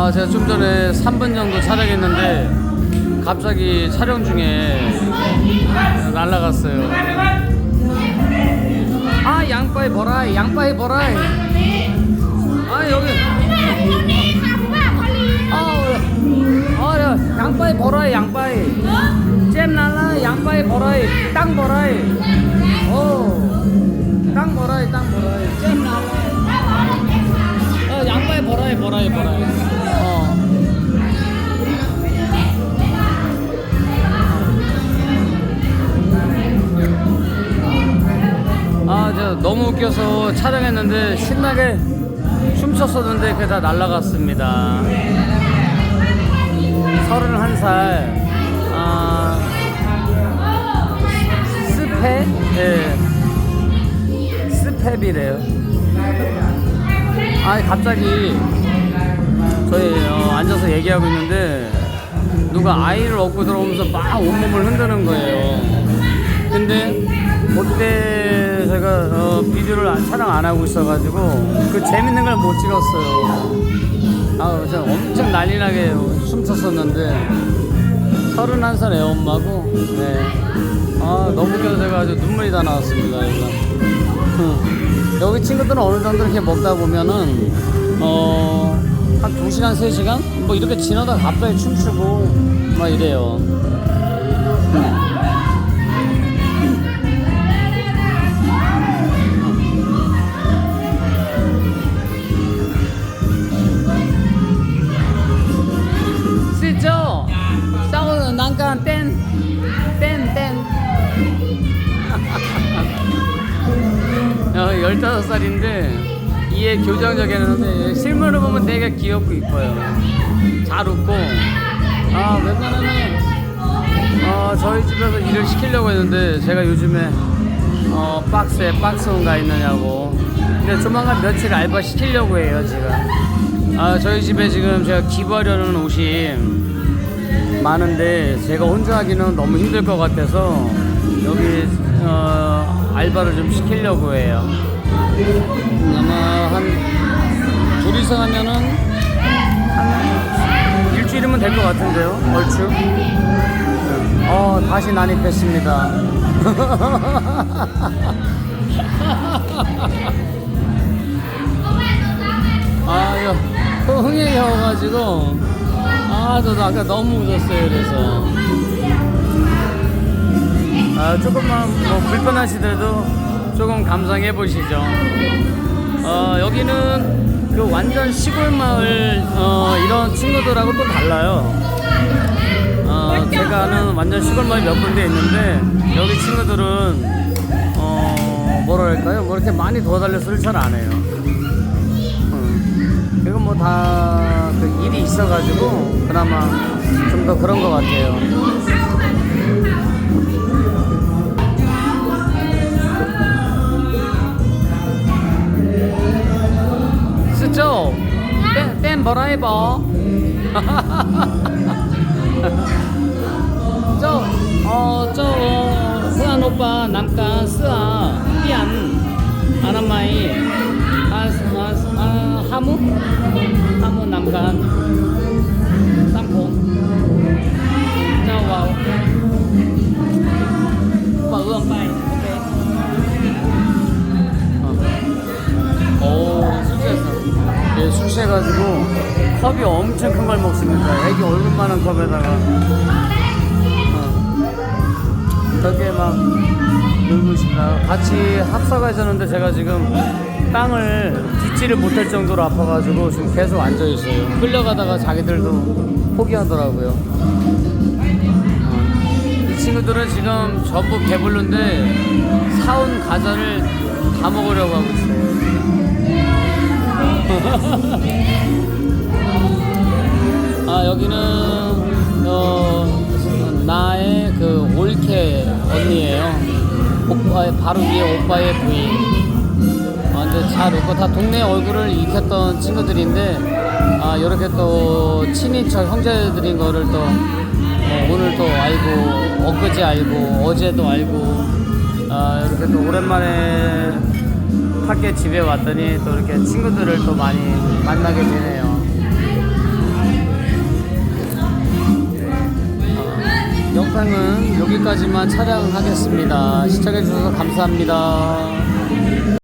아, 제가 좀 전에 3분 정도 촬영했는데 갑자기 촬영 중에 날라갔어요. 아, 양파이 보라이, 양파이 보라이. 아, 여기. 아, 어, 야, 양파이 보라이, 양파이. 잼 날라, 양파이 보라이, 땅 보라이. 오, 땅 보라이, 땅 보라이. 잼 날라. 어, 양파에 보라해 보라해 보라해 너무 웃겨서 촬영했는데 신나게 춤췄었는데 그게 다 날라갔습니다. 31살, 아, 스페? 예. 스페비래요. 아니 갑자기 저희 어, 앉아서 얘기하고 있는데 누가 아이를 업고 들어오면서 막 온몸을 흔드는 거예요. 근데 그때 제가 어, 비디오를 안- 촬영 안 하고 있어가지고 그 재밌는 걸 못 찍었어요. 아, 저 엄청 난리나게 춤췄었는데 31살 애 엄마고 네. 아 너무 웃겨서 제가 아주 눈물이 다 나왔습니다. 여기 친구들은 어느 정도 이렇게 먹다 보면은 어, 한 2시간, 3시간? 뭐 이렇게 지나다 갑자기 춤추고 막 이래요. 난간 땐, 땐, 땐. 어, 15살인데 이해 교정적이었는데 실물을 보면 되게 귀엽고 이뻐요. 잘 웃고. 아 웬만하면 어, 저희 집에서 일을 시키려고 했는데 제가 요즘에 어, 박스에 박스온 가 있느냐고. 근데 조만간 며칠 알바 시키려고 해요 제가. 아 저희 집에 지금 제가 기부하려는 옷이 많은데 제가 혼자 하기는 너무 힘들 것 같아서 여기 어, 알바를 좀 시키려고 해요. 아마 한 둘이서 하면은 한 일주일이면 될 것 같은데요, 얼추. 어 다시 난입했습니다. 아 이거 또 흥에 겨워가지고 아 저도 아까 너무 웃었어요 그래서. 아 조금만 뭐 불편하시더라도 조금 감상해 보시죠. 어 여기는 그 완전 시골 마을 어 이런 친구들하고 또 달라요. 어 제가 아는 완전 시골 마을 몇 군데 있는데 여기 친구들은 어 뭐랄까요? 뭐 이렇게 많이 도와달려 소리를 잘 안 해요. 음. 이건 뭐다그 일이 있어가지고 그나마 좀 더 그런 것 같아요. 쓰죠? 땐, 땐 뭐라 해봐. 저, 어, 저, 어, 스안 오빠, 남간, 스아, 삐안, 아나마이, 하무? 하무, 남간, 쌈콩. 자, 와우. 오빠, 으엄, 빠이. 오케이. 오, 술 취했어. 예, 술 취해가지고 컵이 엄청 큰 걸 먹습니다. 애기 얼굴만한 컵에다가. 어. 저게 막 놀고 있습니다. 같이 합사가셨는데 제가 지금 땅을 딛지를 못할 정도로 아파가지고 지금 계속 앉아 있어요. 끌려가다가 자기들도 포기하더라고요. 어. 이 친구들은 지금 전부 배불른데 사온 과자를 다 먹으려고 하고 있어요. 아 여기는 어 나의 언니예요. 오빠의 바로 위에 오빠의 부인. 아, 근데 잘 웃고 다 동네 얼굴을 익혔던 친구들인데 아 이렇게 또 친인척 형제들인 거를 또 어, 오늘 또 알고 엊그제 알고 어제도 알고 아 이렇게 또 오랜만에 밖에 집에 왔더니 또 이렇게 친구들을 또 많이 만나게 되네요. 여기까지만 촬영하겠습니다. 시청해주셔서 감사합니다.